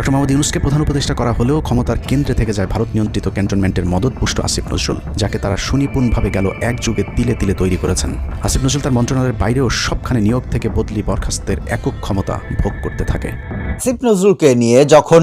Doctor Mohammad ইউনুসকে প্রধান উপদেষ্টা করা হলেও ক্ষমতার কেন্দ্রে থেকে যায় ভারত নিয়ন্ত্রিত ক্যান্টনমেন্টের মদতপুষ্ট আসিফ নজরুল, যাকে তারা সুনিপুণভাবে গেল এক যুগে তিলে তিলে তৈরি করেছেন। আসিফ নজরুল তার মন্ত্রণালয়ের বাইরেও সবখানে নিয়োগ থেকে বদলি বরখাস্তের একক ক্ষমতা ভোগ করতে থাকে। আসিফ নজরুলকে নিয়ে যখন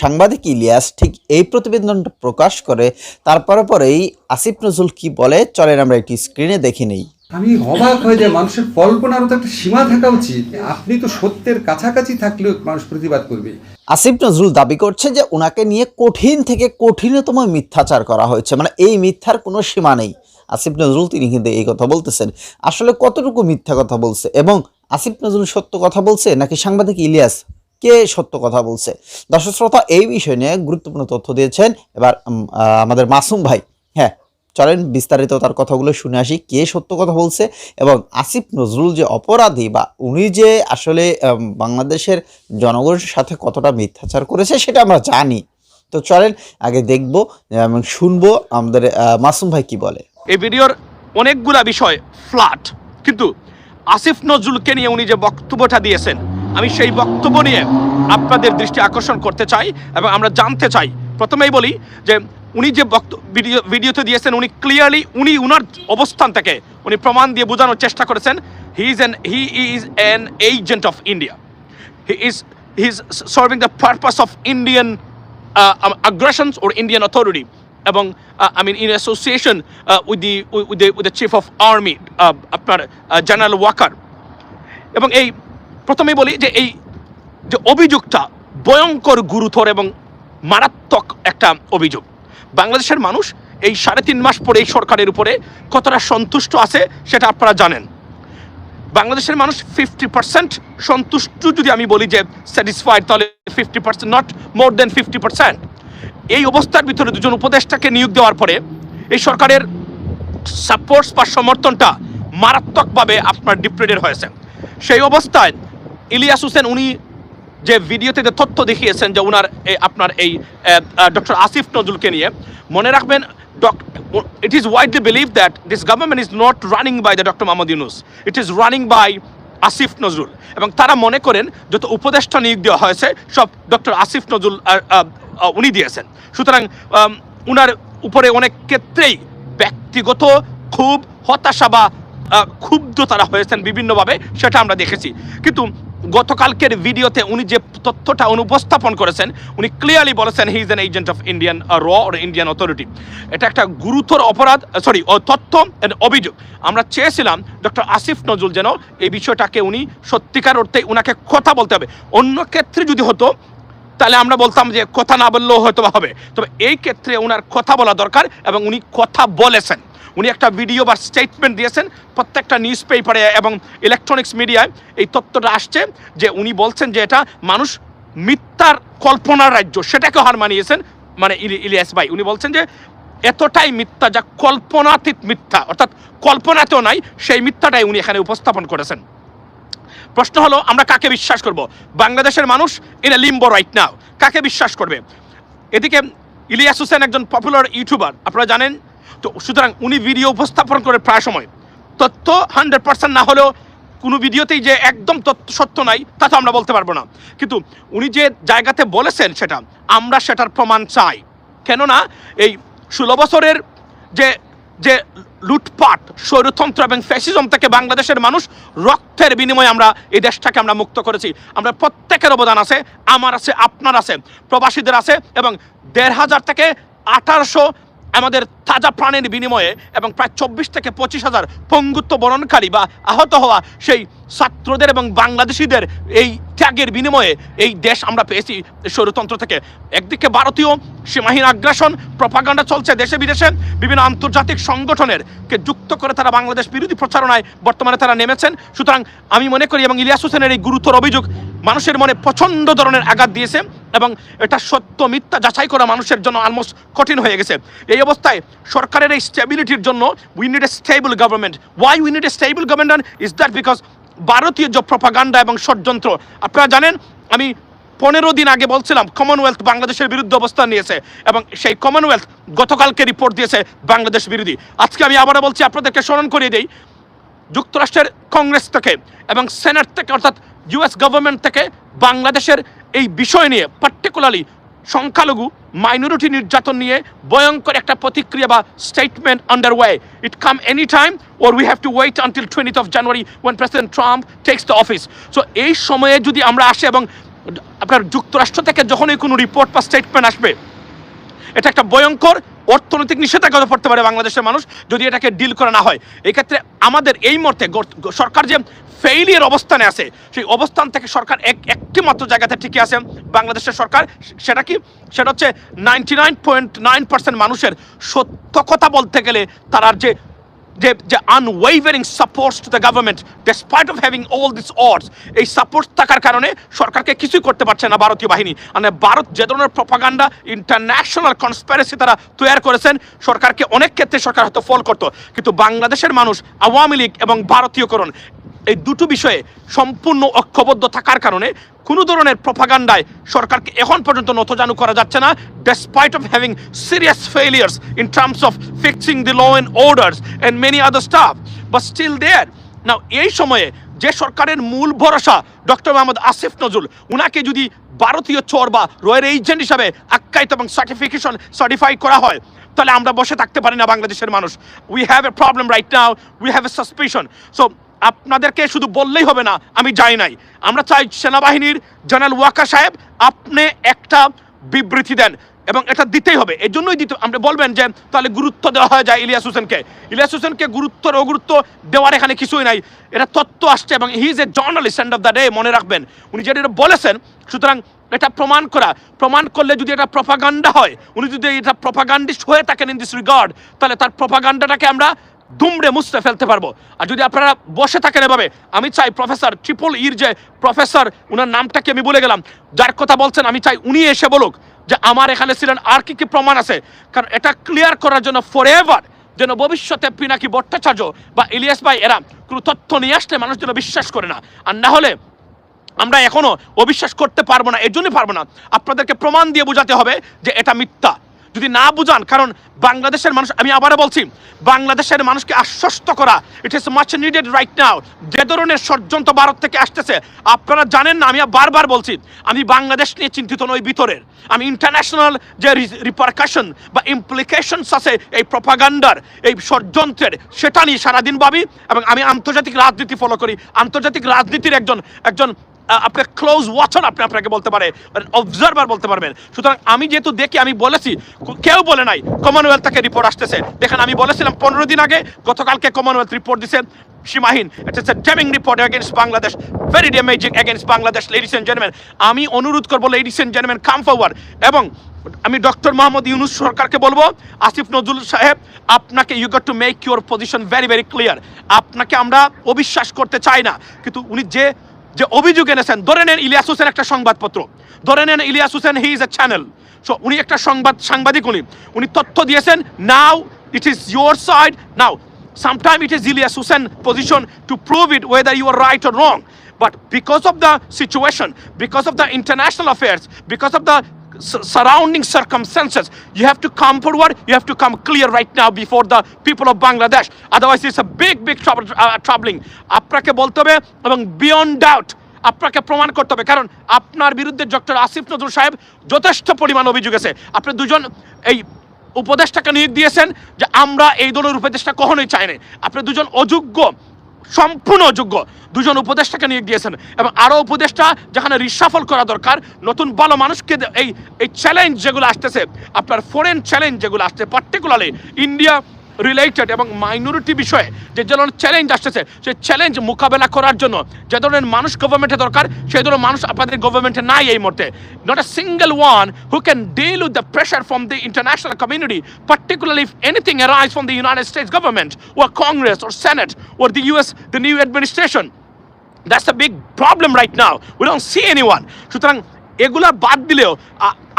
সাংবাদিক ইলিয়াস ঠিক এই প্রতিবেদনটা প্রকাশ করে, তারপরে পরেই আসিফ নজরুল কি বলে, চলেন আমরা একটি স্ক্রিনে দেখে নেই। আমি অবাক হয়ে যায় মানুষের কল্পনারও তো একটা সীমা থাকা উচিত। আপনি তো সত্যের কাছাকাছি থাকলেও মানুষ প্রতিবাদ করবে। আসিফ নজরুল দাবি করছে যে ওনাকে নিয়ে কঠিন থেকে কঠিনতম মিথ্যাচার করা হয়েছে। মানে এই মিথ্যার কোনো সীমা নেই। আসিফ নজরুল, তিনি কিন্তু এই কথা বলতেছেন। আসলে কতটুকু মিথ্যা কথা বলছে? এবং আসিফ নজরুল সত্য কথা বলছে নাকি সাংবাদিক ইলিয়াস? কে সত্য কথা বলছে? দর্শক শ্রোতা, এই বিষয় নিয়ে গুরুত্বপূর্ণ তথ্য দিয়েছেন এবার আমাদের মাসুম ভাই। চলেন বিস্তারিত তার কথাগুলো শুনে আসি। কে সত্য কথা বলছে এবং আসিফ নজরুল যে অপরাধী বা উনি যে আসলে বাংলাদেশের জনগণের সাথে কতটা মিথ্যাচার করেছে সেটা আমরা জানি। তো চলেন আগে দেখব, এবং শুনব আমাদের মাসুম ভাই কি বলে। এই ভিডিওর অনেকগুলা বিষয় ফ্ল্যাট কিন্তু আসিফ নজরুলকে নিয়ে উনি যে বক্তব্যটা দিয়েছেন, আমি সেই বক্তব্য নিয়ে আপনাদের দৃষ্টি আকর্ষণ করতে চাই এবং আমরা জানতে চাই। প্রথমেই বলি যে উনি যে বক্ত ভিডিও ভিডিওতে দিয়েছেন উনি ক্লিয়ারলি উনি উনার অবস্থান থেকে উনি প্রমাণ দিয়ে বোঝানোর চেষ্টা করেছেন he is an he is an agent of India is he's serving the purpose of Indian uh, um, aggressions or Indian authority. এবং association uh, with the with the with the chief of army uh, আপনার general Waker এবং এই প্রথমেই বলি যে এই যে অভিযোগটা ভয়ঙ্কর গুরুতর এবং মারাত্মক একটা অভিযোগ। বাংলাদেশের মানুষ এই সাড়ে তিন মাস পরে এই সরকারের উপরে কতটা সন্তুষ্ট আছে সেটা আপনারা জানেন। বাংলাদেশের মানুষ ফিফটি পার্সেন্ট সন্তুষ্ট যদি আমি বলি যে স্যাটিসফাইড তাহলে fifty percent not more than fifty percent এই অবস্থার ভিতরে দুজন উপদেষ্টাকে নিয়োগ দেওয়ার পরে এই সরকারের সাপোর্টস বা সমর্থনটা মারাত্মকভাবে আপনার ডিপ্রেডেড হয়েছে। সেই অবস্থায় ইলিয়াস হোসেন, উনি যে ভিডিওতে যে তথ্য দেখিয়েছেন যে ওনার আপনার এই ডক্টর আসিফ নজরুলকে নিয়ে, মনে রাখবেন it is widely believed that this government is not running by the Dr. Mohammad Yunus. It is running by Asif Nazrul এবং তারা মনে করেন, যত উপদেষ্টা নিয়োগ দেওয়া হয়েছে, সব ডক্টর আসিফ নজরুল উনি দিয়েছেন সুতরাং উনার উপরে অনেক ক্ষেত্রেই ব্যক্তিগত খুব হতাশা বা ক্ষুব্ধ তারা হয়েছেন বিভিন্নভাবে, সেটা আমরা দেখেছি কিন্তু গতকালকের ভিডিওতে উনি যে তথ্যটা অনুপস্থাপন করেছেন, উনি ক্লিয়ারলি বলেছেন he is an agent of Indian র অর ইন্ডিয়ান অথরিটি এটা একটা গুরুতর অপরাধ সরি তথ্য অভিযোগ। আমরা চেয়েছিলাম ডক্টর আসিফ নজরুল যেন এই বিষয়টাকে উনি সত্যিকার অর্থে উনাকে কথা বলতে হবে। অন্য ক্ষেত্রে যদি হতো, তাহলে আমরা বলতাম যে কথা না বললেও হয়তো হবে। তবে এই ক্ষেত্রে ওনার কথা বলা দরকার এবং উনি কথা বলেছেন। উনি একটা ভিডিও বা স্টেটমেন্ট দিয়েছেন প্রত্যেকটা নিউজ পেপারে এবং ইলেকট্রনিক্স মিডিয়ায় এই তথ্যটা আসছে যে উনি বলছেন যে এটা মানুষ মিথ্যার কল্পনার রাজ্য, সেটাকে হার মানিয়েছেন মানে ইলি- ইলিয়াস ভাই। উনি বলছেন যে এতটাই মিথ্যা যা কল্পনাতীত মিথ্যা, অর্থাৎ কল্পনাতেও নাই, সেই মিথ্যাটাই উনি এখানে উপস্থাপন করেছেন। প্রশ্ন হলো, আমরা কাকে বিশ্বাস করব? বাংলাদেশের মানুষ in a limbo right now কাকে বিশ্বাস করবে? এদিকে ইলিয়াস হোসেন একজন পপুলার ইউটিউবার আপনারা জানেন তো সুতরাং উনি ভিডিও উপস্থাপন করে প্রায় সময়। তথ্য হান্ড্রেড পার্সেন্ট না হলেও কোনো ভিডিওতেই যে একদম তথ্য সত্য নাই, তা তো আমরা বলতে পারব না। কিন্তু উনি যে জায়গাতে বলেছেন সেটা, আমরা সেটার প্রমাণ চাই। কেননা এই ষোলো বছরের যে যে লুটপাট, স্বৈরতন্ত্র এবং ফ্যাসিজম থেকে বাংলাদেশের মানুষ রক্তের বিনিময়ে আমরা এই দেশটাকে আমরা মুক্ত করেছি। আমরা প্রত্যেকের অবদান আছে, আমার আছে, আপনার আছে, প্রবাসীদের আছে এবং দেড় হাজার থেকে আঠারোশো আমাদের তাজা প্রাণের বিনিময়ে এবং প্রায় চব্বিশ থেকে পঁচিশ হাজার পঙ্গুত্ব বরণকারী বা আহত হওয়া সেই ছাত্রদের এবং বাংলাদেশিদের এই ত্যাগের বিনিময়ে এই দেশ আমরা পেয়েছি স্বৈরতন্ত্র থেকে। একদিকে ভারতীয় সীমাহীন আগ্রাসন, প্রপাগান্ডা চলছে দেশে বিদেশে। বিভিন্ন আন্তর্জাতিক সংগঠনের কে যুক্ত করে তারা বাংলাদেশ বিরোধী প্রচারণায় বর্তমানে তারা নেমেছেন। সুতরাং আমি মনে করি এবং ইলিয়াস হোসেনের এই গুরুতর অভিযোগ মানুষের মনে প্রচণ্ড ধরনের আঘাত দিয়েছে। এবং এটা সত্য, মিথ্যা যাচাই করা মানুষের জন্য অলমোস্ট কঠিন হয়ে গেছে। এই অবস্থায় সরকারের এই স্টেবিলিটির জন্য we need a stable government why we need a stable government is that because ভারতীয় যে প্রপাগান্ডা এবং ষড়যন্ত্র, আপনারা জানেন, আমি পনেরো দিন আগে বলছিলাম কমনওয়েলথ বাংলাদেশের বিরুদ্ধে অবস্থান নিয়েছে এবং সেই কমনওয়েলথ গতকালকে রিপোর্ট দিয়েছে বাংলাদেশ বিরোধী। আজকে আমি আবারও বলছি, আপনাদেরকে স্মরণ করিয়ে দিই যুক্তরাষ্ট্রের কংগ্রেস থেকে এবং সেনেট থেকে, অর্থাৎ ইউএস গভর্নমেন্ট থেকে বাংলাদেশের এই বিষয় নিয়ে পার্টিকুলারলি সংখ্যালঘু মাইনরিটি নির্যাতন নিয়ে ভয়ঙ্কর একটা প্রতিক্রিয়া বা statement under way it come any time or we have to wait until twenty of January when President Trump takes the office so এই সময়ে যদি আমরা আসি এবং আপনার যুক্তরাষ্ট্র থেকে যখনই কোনো রিপোর্ট বা স্টেটমেন্ট আসবে এটা একটা ভয়ঙ্কর অর্থনৈতিক নিষেধাজ্ঞা পড়তে পারে বাংলাদেশের মানুষ যদি এটাকে ডিল করা না হয়। এক্ষেত্রে আমাদের এই মুহূর্তে সরকার যে ফেইলিয়ার অবস্থানে আছে, সেই অবস্থান থেকে সরকার এক একটি মাত্র জায়গাতে ঠিকই আছে বাংলাদেশের সরকার। সেটা কি? সেটা হচ্ছে ninety nine point nine percent মানুষের সত্য কথা বলতে গেলে তার যে যে যে unwavering supports to the government despite of having all this odds এই সাপোর্ট থাকার কারণে সরকারকে কিছুই করতে পারছে না ভারতীয় বাহিনী। মানে ভারত যে ধরনের প্রপাগান্ডা ইন্টারন্যাশনাল কনস্পারেসি তারা তৈরি করেছেন, সরকারকে অনেক ক্ষেত্রে সরকার হয়তো ফল করতো। কিন্তু বাংলাদেশের মানুষ আওয়ামী লীগ এবং ভারতীয়করণ এই দুটো বিষয়ে সম্পূর্ণ ঐক্যবদ্ধ থাকার কারণে কোনো ধরনের প্রপাগান্ডায় সরকারকে এখন পর্যন্ত নতজানু করা যাচ্ছে না despite of having serious failures in terms of fixing the law and orders and many other stuff but still there now এই সময়ে যে সরকারের মূল ভরসা ডক্টর মোহাম্মদ আসিফ নজরুল উনাকে যদি ভারতীয় চোর বা রয়ের এজেন্ট হিসাবে আখ্যায়িত এবং সার্টিফিকেশন সার্টিফাই করা হয়, তাহলে আমরা বসে থাকতে পারি না বাংলাদেশের মানুষ। We have a problem right now we have a suspicion so আপনাদেরকে শুধু বললেই হবে না, আমি যাই নাই। আমরা চাই সেনাবাহিনীর জেনারেল ওয়াকা সাহেব আপনি একটা বিবৃতি দেন এবং এটা দিতেই হবে। এই জন্যই দিতে আপনি বলবেন যে, তাহলে গুরুত্ব দেওয়া হয় যায় ইলিয়াস হোসেনকে। ইলিয়াস হোসেনকে গুরুত্ব অগুরুত্ব দেওয়ার এখানে কিছুই নাই। এটা তত্ত্ব আসছে এবং he is a journalist end of the day মনে রাখবেন। উনি যেটা বলেছেন, সুতরাং এটা প্রমাণ করা। প্রমাণ করলে যদি এটা প্রপাগান্ডা হয়, উনি যদি এটা প্রপাগান্ডিস্ট হয়ে থাকেন ইন দিস রিগার্ড তাহলে তার প্রপাগান্ডাটাকে আমরা দুমড়ে মুছতে ফেলতে পারব। আর যদি আপনারা বসে থাকেন এভাবে, আমি চাই প্রফেসর ট্রিপল ইর যে প্রফেসর, উনার নামটাকে আমি বলে গেলাম। যার কথা বলছেন, আমি চাই উনি এসে বলুক যে আমার এখানে ছিলেন, আর কি কি প্রমাণ আছে? কারণ এটা ক্লিয়ার করার জন্য ফর এভার যেন ভবিষ্যতে পিনাকি ভট্টাচার্য বা ইলিয়াস ভাই, এরা কোনো তথ্য নিয়ে আসলে মানুষ যেন বিশ্বাস করে না। আর না হলে আমরা এখনও অবিশ্বাস করতে পারব না এর জন্যই পারব না। আপনাদেরকে প্রমাণ দিয়ে বোঝাতে হবে যে এটা মিথ্যা। যদি না বুঝান, কারণ বাংলাদেশের মানুষ, আমি আবারও বলছি, বাংলাদেশের মানুষকে আশ্বস্ত করা it is much needed right now যে ধরনের ষড়যন্ত্র ভারত থেকে আসতেছে, আপনারা জানেন না, আমি বারবার বলছি, আমি বাংলাদেশ নিয়ে চিন্তিত নই ভিতরের, আমি ইন্টারন্যাশনাল যে রিপারকাশন বা ইমপ্লিকেশনস আছে, এই প্রপাগান্ডার এই ষড়যন্ত্রের, সেটা নিয়ে সারাদিন ভাবি, এবং আমি আন্তর্জাতিক রাজনীতি ফলো করি, আন্তর্জাতিক রাজনীতির একজন একজন আপনার ক্লোজ ওয়াচার আপনি আপনাকে বলতে পারে অবজারভার বলতে পারবেন। সুতরাং আমি যেহেতু দেখি, আমি বলেছি কেউ বলে নাই কমনওয়েলথ থেকে রিপোর্ট আসতেছে। দেখেন, আমি বলেছিলাম পনেরো দিন আগে, গতকালকে কমনওয়েলথ রিপোর্ট দিছে সীমাহীন। It's a damning report against Bangladesh very damaging against Bangladesh ladies and gentleman আমি অনুরোধ করব ladies and gentleman come forward এবং আমি ডক্টর মোহাম্মদ ইউনুস সরকারকে বলব আসিফ নজরুল সাহেব, আপনাকে you got to make your position very very clear আপনাকে আমরা অবিশ্বাস করতে চাই না। কিন্তু উনি যে যে অভিযোগ এনেছেন ধরে নেন ইলিয়াস হোসেন একটা সংবাদপত্র। ধরে নেন Ilias Hossain he is a channel so উনি একটা সংবাদ সাংবাদিক উনি। উনি তথ্য দিয়েছেন now it is your side now sometime it is Ilias Hossain position to prove it whether you are right or wrong because of the situation, because of the international affairs, because of the s- surrounding circumstances, you have to come forward, you have to come clear right now before the people of Bangladesh. Otherwise, it's a big, big trouble, uh, troubling. আপনাকে বলতে হবে এবং beyond doubt আপনাকে প্রমাণ করতে হবে কারণ আপনার বিরুদ্ধে ডক্টর আসিফ নজরুল সাহেব যথেষ্ট পরিমাণ অভিযোগ আছে আপনি দুজন এই উপদেষ্টাকে নিয়োগ দিয়েছেন যে আমরা এই ধরনের উপদেষ্টা কখনোই চাই না আপনি দুজন অযোগ্য সম্পূর্ণ অযোগ্য। দুজন উপদেষ্টাকে নিয়োগ দিয়েছেন এবং আরও উপদেষ্টা যেখানে রিসাফল করা দরকার, নতুন ভালো মানুষকে এই এই চ্যালেঞ্জ যেগুলো আসতেছে, আপনার ফরেন চ্যালেঞ্জ যেগুলো আসছে পার্টিকুলারলি ইন্ডিয়া রিলেটেড এবং মাইনরিটি বিষয়ে যে ধরনের চ্যালেঞ্জ আসতেছে সেই চ্যালেঞ্জ মোকাবেলা করার জন্য যে ধরনের মানুষ গভর্নমেন্টে দরকার সেই ধরনের মানুষ আপনাদের গভর্নমেন্টে নাই এই মুহূর্তে not a single one who can deal with the pressure from the international community particularly if anything arises from the United States government or Congress or Senate or the US, the new administration. That's a big problem right now. We don't see anyone. সুতরাং এগুলা বাদ দিলেও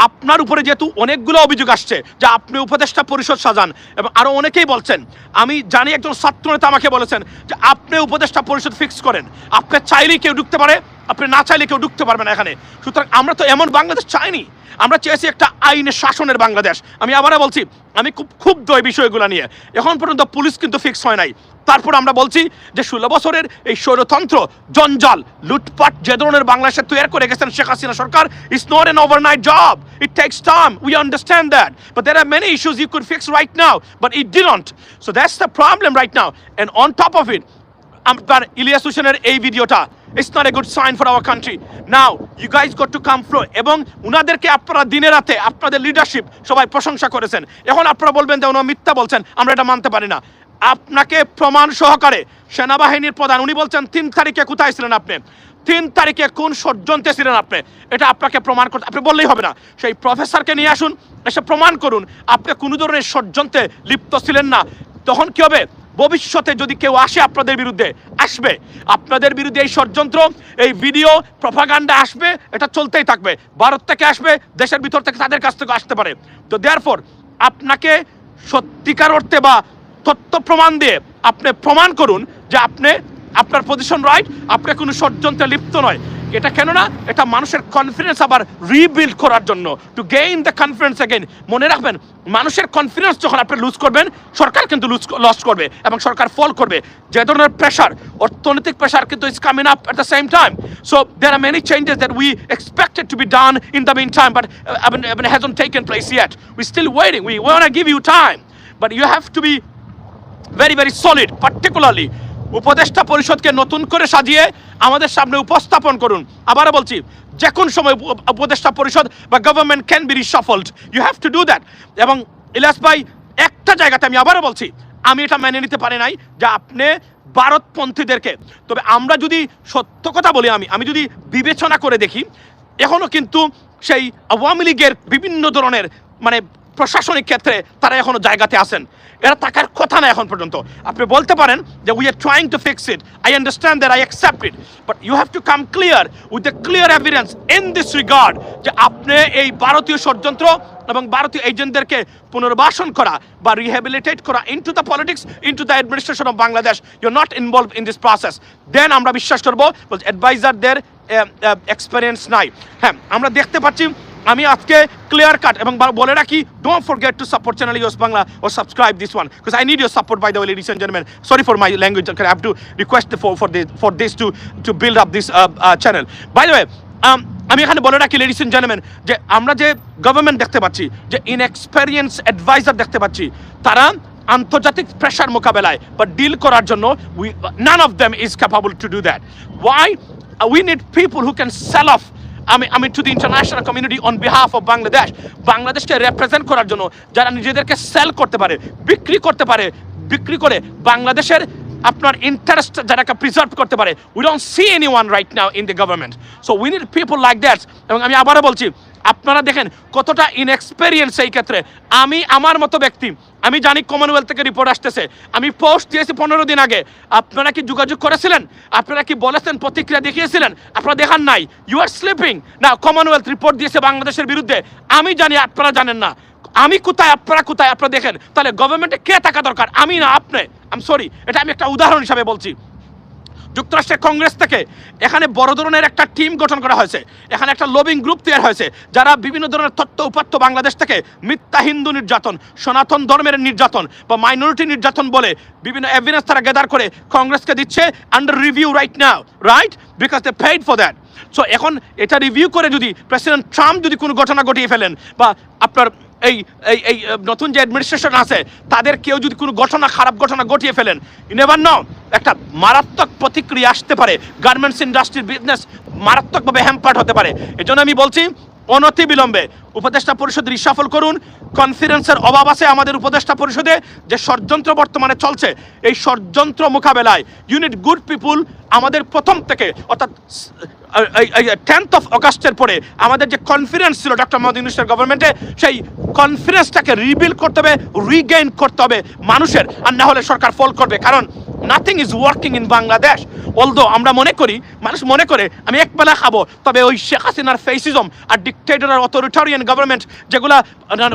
আপনার উপরে যেহেতু অনেকগুলো অভিযোগ আসছে যে আপনি উপদেষ্টা পরিষদ সাজান, এবং আরও অনেকেই বলছেন, আমি জানি একজন ছাত্র নেতা আমাকে বলেছেন যে আপনি উপদেষ্টা পরিষদ ফিক্স করেন। আপনি চাইলেই কেউ ঢুকতে পারে, আপনি না চাইলে কেউ ঢুকতে পারবেন এখানে। সুতরাং আমরা তো এমন বাংলাদেশ চাইনি। আমরা চেয়েছি একটা আইনের শাসনের বাংলাদেশ। আমি আবারও বলছি, আমি খুব ক্ষুব্ধ এই বিষয়গুলো নিয়ে। এখন পর্যন্ত পুলিশ কিন্তু ফিক্স হয় নাই। তারপর আমরা বলছি যে, ষোলো বছরের এই স্বৈরতন্ত্র, জঞ্জাল, লুটপাট যে ধরনের বাংলাদেশে তৈরি করে গেছেন শেখ হাসিনা সরকার is not an overnight job it takes time we understand that but there are many issues you could fix right now but it didn't so that's the problem right now and on top of it আপনার ইলিয়াস হোসেনের এই ভিডিওটা it's not a good sign for our country now you guys got to come flow এবং উনাদেরকে আপনারা দিনে রাতে আপনাদের লিডারশিপ সবাই প্রশংসা করেছেন। এখন আপনারা বলবেন যে ওনারা মিথ্যা বলছেন, আমরা এটা মানতে পারি না। আপনাকে প্রমাণ সহকারে সেনাবাহিনীর প্রধান, উনি বলছেন, তিন তারিখে কোথায় ছিলেন আপনি? তিন তারিখে কোন ষড়যন্ত্রে ছিলেন আপনি? এটা আপনাকে প্রমাণ করতে, আপনি বললেই হবে না। সেই প্রফেসরকে নিয়ে আসুন, এসে প্রমাণ করুন, আপনি কোনো ধরনের ষড়যন্ত্রে লিপ্ত ছিলেন না। তখন কি হবে? ভবিষ্যতে যদি কেউ আসে আপনাদের বিরুদ্ধে, আসবে। আপনাদের বিরুদ্ধে এই ষড়যন্ত্র, এই ভিডিও প্রভাগান্ডা আসবে, এটা চলতেই থাকবে। ভারত থেকে আসবে, দেশের ভিতর থেকে তাদের কাছ থেকে আসতে পারে। তো দেয়ারফর আপনাকে সত্যিকার অর্থে বা তথ্য প্রমাণ দিয়ে আপনি প্রমাণ করুন যে আপনি আপনার পজিশন রাইট আপনি কোনো ষড়যন্ত্রে লিপ্ত নয়। এটা কেন না এটা মানুষের কনফিডেন্স আবার রিবিল্ড করার জন্য। To gain the confidence again মনে রাখবেন, মানুষের কনফিডেন্স যখন আপনি লুজ করবেন, সরকার কিন্তু লুজ লস করবে এবং সরকার ফল করবে। যে ধরনের প্রেশার অর্থনৈতিক প্রেশার কিন্তু is coming up at the same time so there are many changes that we expected to be done in the mean time but hasn't taken place yet we still waiting we want give you time but you have to be very very solid particularly উপদেষ্টা পরিষদকে নতুন করে সাজিয়ে আমাদের সামনে উপস্থাপন করুন। আবারও বলছি যে কোন সময় উপ- উপদেষ্টা পরিষদ বা government can be reshuffled you have to do that এবং ইলাস ভাই, একটা জায়গাতে আমি আবারও বলছি, আমি এটা মেনে নিতে পারি নাই যে আপনি ভারতপন্থীদেরকে, তবে আমরা যদি সত্য কথা বলি আমি আমি যদি বিবেচনা করে দেখি এখনও কিন্তু সেই আওয়ামী লীগের বিভিন্ন ধরনের মানে প্রশাসনিক ক্ষেত্রে তারা এখনও জায়গাতে আসেন এরা থাকার কথা না এখন পর্যন্ত। আপনি বলতে পারেন যে we are trying to fix it I understand that I accept it but you have to come clear with the clear evidence in this regard যে আপনি এই ভারতীয় ষড়যন্ত্র এবং ভারতীয় এজেন্টদেরকে পুনর্বাসন করা বা রিহ্যাবিলিটেট করা into the politics into the administration of Bangladesh you not involve in this process then আমরা বিশ্বাস করব অ্যাডভাইজারদের এক্সপিরিয়েন্স নাই। হ্যাঁ আমরা দেখতে পাচ্ছি আমি আজকে ক্লিয়ার কাট এবং বলে রাখি don't forget to support channel U's Bangla O subscribe this one because I need your support by the way ladies gentleman sorry for my language I have to request for for this for this to to build up this channel by the way আমি এখানে বলে রাখি ladies and gentleman যে আমরা যে government দেখতে পাচ্ছি, যে ইনএক্সপেরিয়েন্স অ্যাডভাইজার দেখতে পাচ্ছি, তারা আন্তর্জাতিক প্রেশার মোকাবেলায় বা ডিল করার জন্য we none of them is capable to do that why we need people who can sell off আমি আমি to the international community on behalf of Bangladesh বাংলাদেশকে রেপ্রেজেন্ট করার জন্য যারা নিজেদেরকে সেল করতে পারে, বিক্রি করতে পারে, বিক্রি করে বাংলাদেশের আপনার ইন্টারেস্ট যারাকে প্রিজার্ভ করতে পারে we don't see any one right now in the government so we need people like that এবং আমি আবারও বলছি, আপনারা দেখেন কতটা ইনএক্সপেরিয়েন্স এই ক্ষেত্রে। আমি, আমার মতো ব্যক্তি, আমি জানি কমনওয়েলথ থেকে রিপোর্ট আসতেছে। আমি পোস্ট দিয়েছি পনেরো দিন আগে। আপনারা কি যোগাযোগ করেছিলেন? আপনারা কি বলেছেন, প্রতিক্রিয়া দেখিয়েছিলেন? আপনারা দেখান নাই। ইউ আর স্লিপিং না কমনওয়েলথ রিপোর্ট দিয়েছে বাংলাদেশের বিরুদ্ধে। আমি জানি, আপনারা জানেন না। আমি কোথায়, আপনারা কোথায়? আপনারা দেখেন, তাহলে গভর্নমেন্টে কে থাকা দরকার? আমি না, আপনি? আম সরি এটা আমি একটা উদাহরণ হিসাবে বলছি। যুক্তরাষ্ট্রের কংগ্রেস থেকে এখানে বড় ধরনের একটা টিম গঠন করা হয়েছে। এখানে একটা লবিং গ্রুপ তৈরি হয়েছে, যারা বিভিন্ন ধরনের তথ্য উপাত্য বাংলাদেশ থেকে মিথ্যা হিন্দু নির্যাতন, সনাতন ধর্মের নির্যাতন বা মাইনরিটি নির্যাতন বলে বিভিন্ন এভিডেন্স তারা গেদার করে কংগ্রেসকে দিচ্ছে under review right now right because they paid for that so এখন এটা রিভিউ করে যদি প্রেসিডেন্ট ট্রাম্প যদি কোনো ঘটনা ঘটিয়ে ফেলেন বা আপনার এই এই এই নতুন যে অ্যাডমিনিস্ট্রেশন আছে, তাদের কেউ যদি কোনো ঘটনা, খারাপ ঘটনা ঘটিয়ে ফেলেন, নেবার ন একটা মারাত্মক প্রতিক্রিয়া আসতে পারে। গার্মেন্টস ইন্ডাস্ট্রির বিজনেস মারাত্মকভাবে হ্যাম্পার্ট হতে পারে। এজন্য আমি বলছি, অনতি বিলম্বে উপদেষ্টা পরিষদ রিসাফল করুন। কনফিডেন্সের অভাব আছে আমাদের উপদেষ্টা পরিষদে, যে ষড়যন্ত্র বর্তমানে চলছে। এই ষড়যন্ত্র মোকাবেলায় ইউনিট গুড পিপুল আমাদের প্রথম থেকে, অর্থাৎ টেন্থ অফ অগাস্টের পরে আমাদের যে কনফিডেন্স ছিল ডক্টর মোহাম্মদ ইউনুসের গভর্নমেন্টে সেই কনফিডেন্সটাকে রিবিল করতে হবে রিগেইন করতে হবে মানুষের, আর না হলে সরকার ফল করবে। কারণ nothing is working in Bangladesh although আমরা মনে করি, মানুষ মনে করে, আমি এক বেলা খাব, তবে ওই শেখ হাসিনার ফেসিজম আর ডিকটেটর অথরিটারিয়ান গভর্নমেন্ট যেগুলা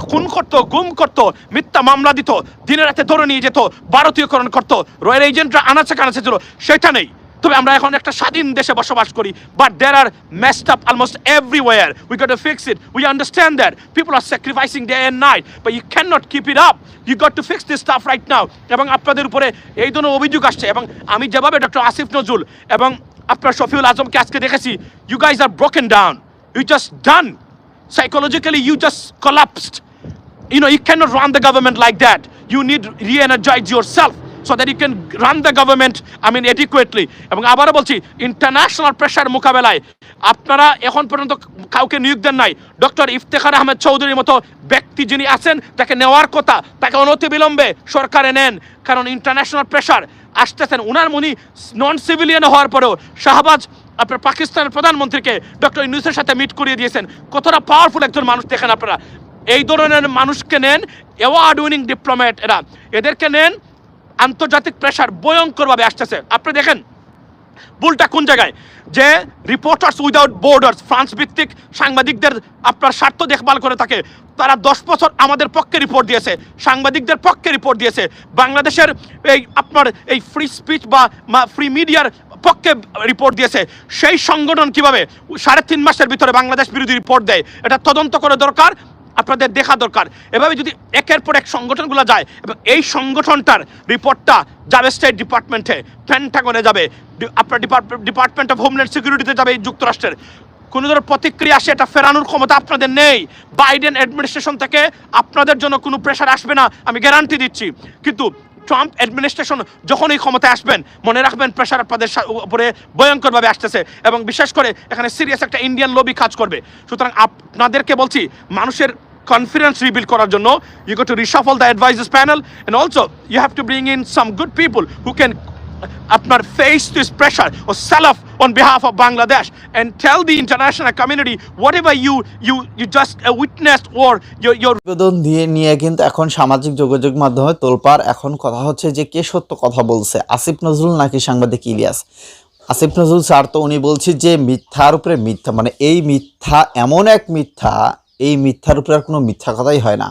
খুন করতো, গুম করতো, মিথ্যা মামলা দিত, দিনে রাতে ধরে নিয়ে যেত, ভারতীয়করণ করতো রয়্যাল এজেন্টরা আনাচে কানাচে ছিল, সেটা নেই। তবে আমরা এখন একটা স্বাধীন দেশে বসবাস করি but there are messed up almost everywhere we got to fix it we understand that people are sacrificing day and night but you can not keep it up you got to fix this stuff right now এবং আপনাদের উপরে এই ধরনের অভিযোগ আসছে, এবং আমি যেভাবে ডক্টর আসিফ নজরুল এবং আপনার শফিউল আজমকে আজকে দেখেছি you guys are broken down you just done psychologically, you just collapsed. You know, you cannot run the government like that. You need re-energize yourself. So that you can run the government, I mean, adequately. এবং আবারও বলছি international pressure মোকাবেলায় আপনারা এখন পর্যন্ত কাউকে নিয়োগ দেন নাই। ডক্টর ইফতেখার আহমেদ চৌধুরীর মতো ব্যক্তি যিনি আছেন, তাকে নেওয়ার কথা, তাকে অনতি বিলম্বে সরকারে নেন। কারণ ইন্টারন্যাশনাল প্রেশার আসতেছেন। উনার মনি নন সিভিলিয়ান হওয়ার পরেও শাহবাজ আপনার পাকিস্তানের প্রধানমন্ত্রীকে ডক্টর ইউনুসের সাথে মিট করিয়ে দিয়েছেন। কতটা পাওয়ারফুল একজন মানুষ দেখেন আপনারা। এই ধরনের মানুষকে নেন অ্যাওয়ার্ড উইনিং ডিপ্লোম্যাট এরা। এদেরকে নেন আন্তর্জাতিক প্রেশার ভয়ঙ্করভাবে আসতেছে। আপনি দেখেন ভুলটা কোন জায়গায়? যে রিপোর্টার্স উইদাউট বর্ডার্স ফ্রান্স ভিত্তিক সাংবাদিকদের আপনার স্বার্থ দেখভাল করে থাকে, তারা দশ বছর আমাদের পক্ষে রিপোর্ট দিয়েছে, সাংবাদিকদের পক্ষে রিপোর্ট দিয়েছে। বাংলাদেশের এই আপনার এই ফ্রি স্পিচ বা ফ্রি মিডিয়ার পক্ষে রিপোর্ট দিয়েছে। সেই সংগঠন কীভাবে সাড়ে তিন মাসের ভিতরে বাংলাদেশ বিরোধী রিপোর্ট দেয়, এটা তদন্ত করে দরকার। আপনাদের দেখা দরকার। এভাবে যদি একের পর এক সংগঠনগুলো যায়, এবং এই সংগঠনটার রিপোর্টটা যাবে স্টেট ডিপার্টমেন্টে পেন্টাগনে যাবে আপনার ডিপার্টমেন্ট ডিপার্টমেন্ট অফ হোমল্যান্ড সিকিউরিটিতে যাবে যুক্তরাষ্ট্রের। কোনো ধরনের প্রতিক্রিয়া আসে, এটা ফেরানোর ক্ষমতা আপনাদের নেই। বাইডেন অ্যাডমিনিস্ট্রেশন থেকে আপনাদের জন্য কোনো প্রেশার আসবে না, আমি গ্যারান্টি দিচ্ছি। কিন্তু ট্রাম্প অ্যাডমিনিস্ট্রেশন যখন এই ক্ষমতায় আসবেন, মনে রাখবেন প্রেশার আপনাদের উপরে ভয়ঙ্করভাবে আসতেছে এবং বিশেষ করে এখানে সিরিয়াস একটা ইন্ডিয়ান লবি কাজ করবে। সুতরাং আপনাদেরকে বলছি, মানুষের কনফিডেন্স রিবিল করার জন্য you go to reshuffle the advisers panel and also you have to bring in some good people who can আপনার face this pressure O sell off on behalf of Bangladesh and tell the international community whatever you you you just uh, witnessed or your দিয়ে নিয়ে কিন্তু এখন সামাজিক যোগাযোগ মাধ্যমে তোলপার এখন কথা হচ্ছে যে কে সত্য কথা বলছে? আসিফ নজরুল নাকি সাংবাদিক ইলিয়াস? আসিফ নজরুল স্যার তো উনি বলছে যে মিথ্যার উপরে মিথ্যা মানে এই মিথ্যা এমন এক মিথ্যা এই মিথ্যার উপরে আর কোনো মিথ্যা কথাই হয় না।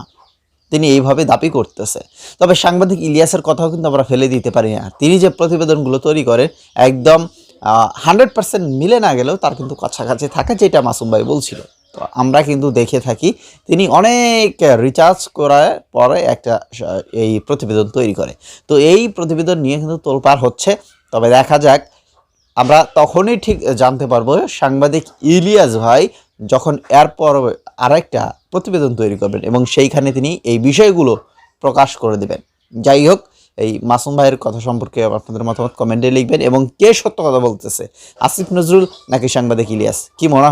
তিনি এইভাবে দাবি করতেছে। তবে সাংবাদিক ইলিয়াসের কথাও কিন্তু আমরা ফেলে দিতে পারি না। তিনি যে প্রতিবেদনগুলো তৈরি করে একদম হান্ড্রেড পার্সেন্ট মিলে না গেলেও তার কিন্তু কাছাকাছি থাকে, যেটা মাসুম ভাই বলছিল। তো আমরা কিন্তু দেখে থাকি, তিনি অনেক রিচার্জ করার পরে একটা এই প্রতিবেদন তৈরি করে। তো এই প্রতিবেদন নিয়ে কিন্তু তোলপাড় হচ্ছে। তবে দেখা যাক আমরা তখনই ঠিক জানতে পারব সাংবাদিক ইলিয়াস ভাই যখন এরপর আরেকটা প্রতিবেদন তৈরি করবেন এবং সেইখানে তিনি এই বিষয়গুলো প্রকাশ করে দেবেন। যাই হোক, এই মাসুম ভাইয়ের কথা সম্পর্কে আপনাদের মতামত কমেন্টে লিখবেন এবং কে সত্য কথা বলতেছে, আসিফ নজরুল নাকি সাংবাদিক ইলিয়াস? কি মনে হয়?